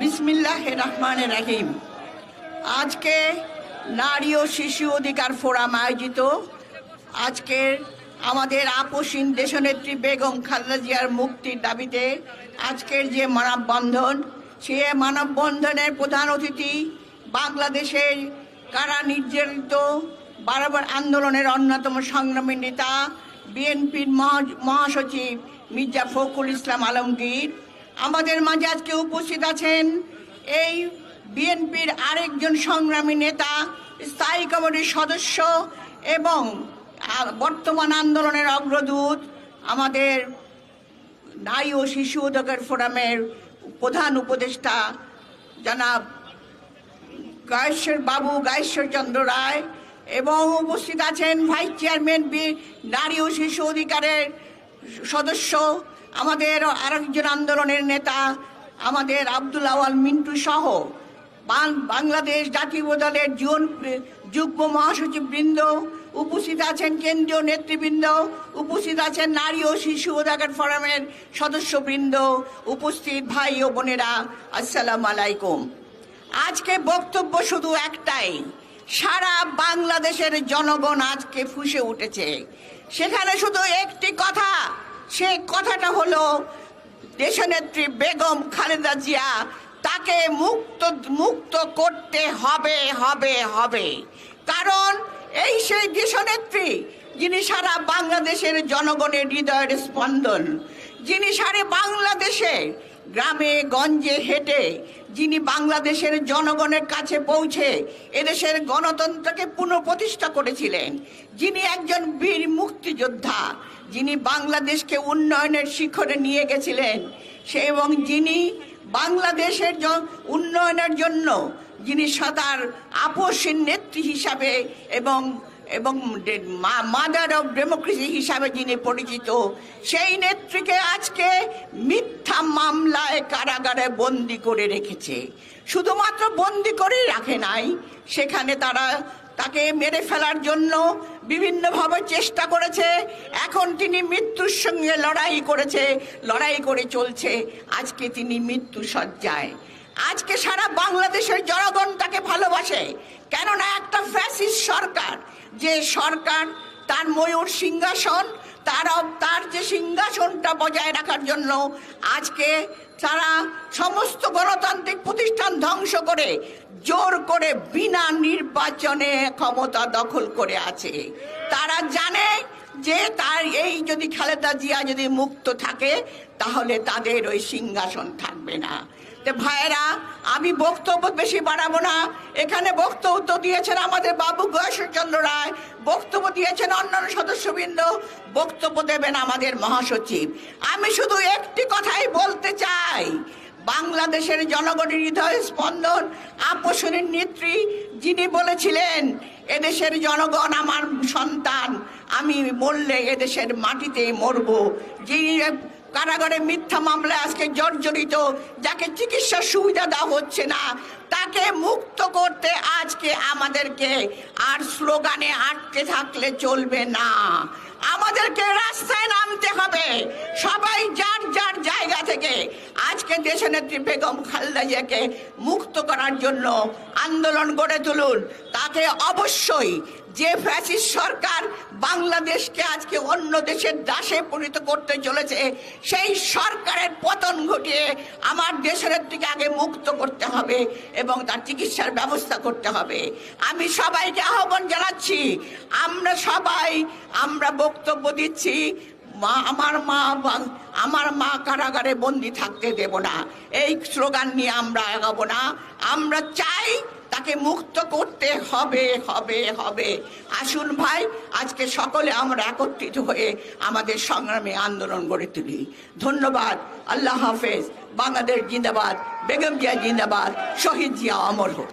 বিসমিল্লাহ রহমান রাহিম আজকে নারী ও শিশু অধিকার ফোরাম আয়োজিত। আজকের আমাদের আপসীন দেশনেত্রী বেগম খালেদা জিয়ার মুক্তির দাবিতে আজকের যে মানববন্ধন, সে মানববন্ধনের প্রধান অতিথি বাংলাদেশের কারা নির্যাতিত বারবার আন্দোলনের অন্যতম সংগ্রামী নেতা, বিএনপির মহাসচিব মির্জা ফখরুল ইসলাম আলমগীর আমাদের মাঝে আজকে উপস্থিত আছেন এই বিএনপির আরেকজন সংগ্রামী নেতা, স্থায়ী কমিটির সদস্য এবং বর্তমান আন্দোলনের অগ্রদূত আমাদের নারী ও শিশু অধিকার ফোরামের প্রধান উপদেষ্টা জনাব গায়েশ্বর বাবু গায়েশ্বর চন্দ্র রায় এবং উপস্থিত আছেন ভাইস চেয়ারম্যান বি, নারী ও শিশু অধিকারের সদস্য আমাদের আরেকজন আন্দোলনের নেতা, আমাদের আব্দুল আওয়াল মিন্টু সহ বাংলাদেশ জাতীয় দলের জুন যুগ্ম মহাসচিব বৃন্দ উপস্থিত আছেন কেন্দ্রীয় নেতৃবৃন্দ, উপস্থিত আছেন নারী ও শিশু অধিকার ফোরামের সদস্যবৃন্দ, উপস্থিত ভাই ও বোনেরা, আসসালাম আলাইকুম। আজকে বক্তব্য শুধু একটাই, সারা বাংলাদেশের জনগণ আজকে ফুসে উঠেছে। সেখানে শুধু একটি কথা সে কথাটা হলো, দেশনেত্রী বেগম খালেদা জিয়া, তাকে মুক্ত মুক্ত করতে হবে হবে হবে। কারণ এই সেই দেশনেত্রী, যিনি সারা বাংলাদেশের জনগণের হৃদয়ের স্পন্দন যিনি সারে বাংলাদেশে, গ্রামে, গঞ্জে হেঁটে, যিনি বাংলাদেশের জনগণের কাছে পৌঁছে এদেশের গণতন্ত্রকে পুনঃপ্রতিষ্ঠা করেছিলেন, যিনি একজন বীর মুক্তিযোদ্ধা, যিনি বাংলাদেশকে উন্নয়নের শিখরে নিয়ে গেছিলেন, সে এবং যিনি বাংলাদেশের উন্নয়নের জন্য যিনি সদার আপসীন নেত্রী হিসাবে এবং এবং মাদার অফ ডেমোক্রেসি হিসাবে যিনি পরিচিত, সেই নেত্রীকে আজকে মিথ্যা মামলায় কারাগারে বন্দি করে রেখেছে। শুধুমাত্র বন্দি করেই রাখে নাই, সেখানে তারা তাকে মেরে ফেলার জন্য বিভিন্নভাবে চেষ্টা করেছে। এখন তিনি মৃত্যুর সঙ্গে লড়াই করেছে, লড়াই করে চলছে। আজকে তিনি মৃত্যু সজ্জায় আজকে সারা বাংলাদেশের জনগণ তাকে ভালোবাসে কেননা একটা ফ্যাসিস্ট সরকার যে সরকার, তার ময়ূর সিংহাসন, তার তার যে সিংহাসনটা বজায় রাখার জন্য আজকে তারা সমস্ত গণতান্ত্রিক প্রতিষ্ঠান ধ্বংস করে, জোর করে বিনা নির্বাচনে ক্ষমতা দখল করে আছে। তারা জানে যে তার এই যদি খালেদা জিয়া যদি মুক্ত থাকে, তাহলে তাদের ওই সিংহাসন থাকবে না। তো ভাইয়েরা, আমি বক্তব্য বেশি বাড়াবো না। এখানে বক্তব্য দিয়েছেন আমাদের বাবু চন্দ্র রায়, বক্তব্য দিয়েছেন অন্যান্য সদস্যবৃন্দ, বক্তব্য দেবেন আমাদের মহাসচিব। আমি শুধু একটি কথাই বলতে চাই বাংলাদেশের জনগণের হৃদয় স্পন্দন আপসনের নেত্রী যিনি বলেছিলেন, এদেশের জনগণ আমার সন্তান, আমি মরলে এদেশের মাটিতে মরব। যিনি কারাগারে মিথ্যা মামলায় আজকে জর্জরিত, যাকে চিকিৎসার সুবিধা দেওয়া হচ্ছে না, তাকে মুক্ত করতে আজকে আমাদেরকে আর স্লোগানে আটকে থাকলে চলবে না। আমাদেরকে রাস্তায় নামতে হবে। সবাই যার যার আজকে দেশনেত্রী বেগম খালেদা জিয়াকে মুক্ত করার জন্য আন্দোলন গড়ে তুলুন। তাতে অবশ্যই যে ফ্যাসিস্ট সরকার বাংলাদেশকে আজকে অন্য দেশের দাসে পরিণত করতে চলেছে, সেই সরকারের পতন ঘটিয়ে আমার দেশের দিকে আগে মুক্ত করতে হবে এবং তার চিকিৎসার ব্যবস্থা করতে হবে। আমি সবাইকে আহ্বান জানাচ্ছি, আমরা সবাই, আমরা বক্তব্য দিচ্ছি, মা, আমার মা আমার মা কারাগারে বন্দি থাকতে দেব না। এই স্লোগান নিয়ে আমরা এগাবো না। আমরা চাই তাকে মুক্ত করতে হবে হবে হবে। আসুন ভাই, আজকে সকলে আমরা একত্রিত হয়ে আমাদের সংগ্রামে আন্দোলন গড়ে তুলি। ধন্যবাদ। আল্লাহ হাফেজ। বাংলাদেশ জিন্দাবাদ। বেগম জিয়া জিন্দাবাদ। শহীদ জিয়া অমর হোক।